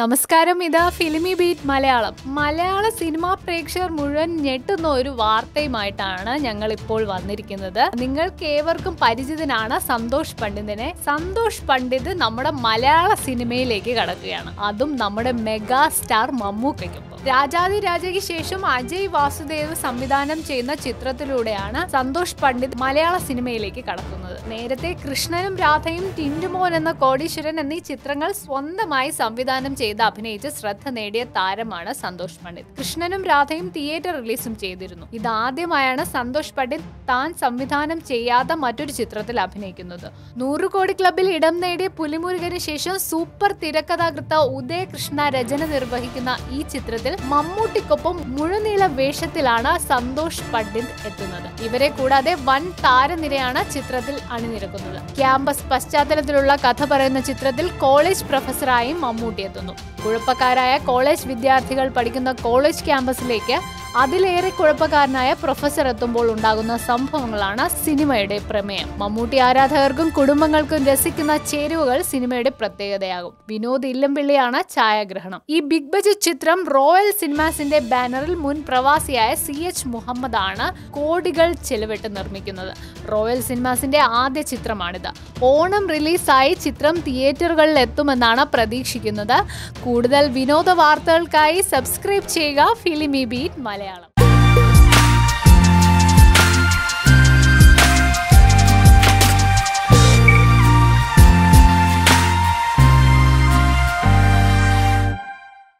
നമസ്കാരം. ഇതാ ഫിലിമി ബീറ്റ് മലയാളം. മലയാള സിനിമാ പ്രേക്ഷകർ മുഴുവൻ ഞെട്ടുന്ന ഒരു വാർത്തയുമായിട്ടാണ് ഞങ്ങൾ ഇപ്പോൾ വന്നിരിക്കുന്നത്. നിങ്ങൾക്ക് ഏവർക്കും പരിചിതനാണ് സന്തോഷ് പണ്ഡിതിനെ. സന്തോഷ് പണ്ഡിത് നമ്മുടെ മലയാള സിനിമയിലേക്ക് കടക്കുകയാണ്. അതും നമ്മുടെ മെഗാ സ്റ്റാർ മമ്മൂക്കയ്ക്കൊപ്പം രാജാതി രാജയ്ക്ക് ശേഷം അജയ് വാസുദേവ് സംവിധാനം ചെയ്യുന്ന ചിത്രത്തിലൂടെയാണ് സന്തോഷ് പണ്ഡിത് മലയാള സിനിമയിലേക്ക് കടക്കുന്നത്. നേരത്തെ കൃഷ്ണനും രാധയും ടിൻഡുമോൻ എന്ന കോടീശ്വരൻ എന്നീ ചിത്രങ്ങൾ സ്വന്തമായി സംവിധാനം ചെയ്ത് അഭിനയിച്ച് ശ്രദ്ധ നേടിയ താരമാണ് സന്തോഷ് പണ്ഡിത്. കൃഷ്ണനും രാധയും തിയേറ്റർ റിലീസും ചെയ്തിരുന്നു. ഇതാദ്യമായാണ് സന്തോഷ് പണ്ഡിത് താൻ സംവിധാനം ചെയ്യാത്ത മറ്റൊരു ചിത്രത്തിൽ അഭിനയിക്കുന്നത്. നൂറ് കോടി ക്ലബിൽ ഇടം നേടിയ പുലിമുരുകന് ശേഷം സൂപ്പർ തിരക്കഥാകൃത്ത ഉദയകൃഷ്ണ രചന നിർവഹിക്കുന്ന ഈ ചിത്രത്തിൽ മമ്മൂട്ടിക്കൊപ്പം മുഴുനീള വേഷത്തിലാണ് സന്തോഷ് പണ്ഡിത് എത്തുന്നത്. ഇവരെ കൂടാതെ വൻ താരനിരയാണ് ചിത്രത്തിൽ അണിനിരക്കുന്നത്. ക്യാമ്പസ് പശ്ചാത്തലത്തിലുള്ള കഥ പറയുന്ന ചിത്രത്തിൽ കോളേജ് പ്രൊഫസറായും മമ്മൂട്ടി എത്തുന്നു. കുഴപ്പക്കാരായ കോളേജ് വിദ്യാർത്ഥികൾ പഠിക്കുന്ന കോളേജ് ക്യാമ്പസിലേക്ക് അതിലേറെ കുഴപ്പക്കാരനായ പ്രൊഫസർ എത്തുമ്പോൾ ഉണ്ടാകുന്ന സംഭവങ്ങളാണ് സിനിമയുടെ പ്രമേയം. മമ്മൂട്ടി ആരാധകർക്കും കുടുംബങ്ങൾക്കും രസിക്കുന്ന ചേരുവകൾ സിനിമയുടെ പ്രത്യേകതയാകും. വിനോദ് ഇല്ലംപിള്ളിയാണ് ഛായാഗ്രഹണം. ഈ ബിഗ് ബജറ്റ് ചിത്രം റോയൽ സിനിമാസിന്റെ ബാനറിൽ മുൻ പ്രവാസിയായ സി എച്ച് മുഹമ്മദ് ആണ് കോടികൾ ചെലവിട്ട് നിർമ്മിക്കുന്നത്. റോയൽ സിനിമാസിന്റെ ആദ്യ ചിത്രമാണിത്. ഓണം റിലീസായി ചിത്രം തിയേറ്ററുകളിൽ എത്തുമെന്നാണ് പ്രതീക്ഷിക്കുന്നത്. കൂടുതൽ വിനോദ വാർത്തകൾക്കായി സബ്സ്ക്രൈബ് ചെയ്യുക ഫിലിമി ബീറ്റ് മലയാളം.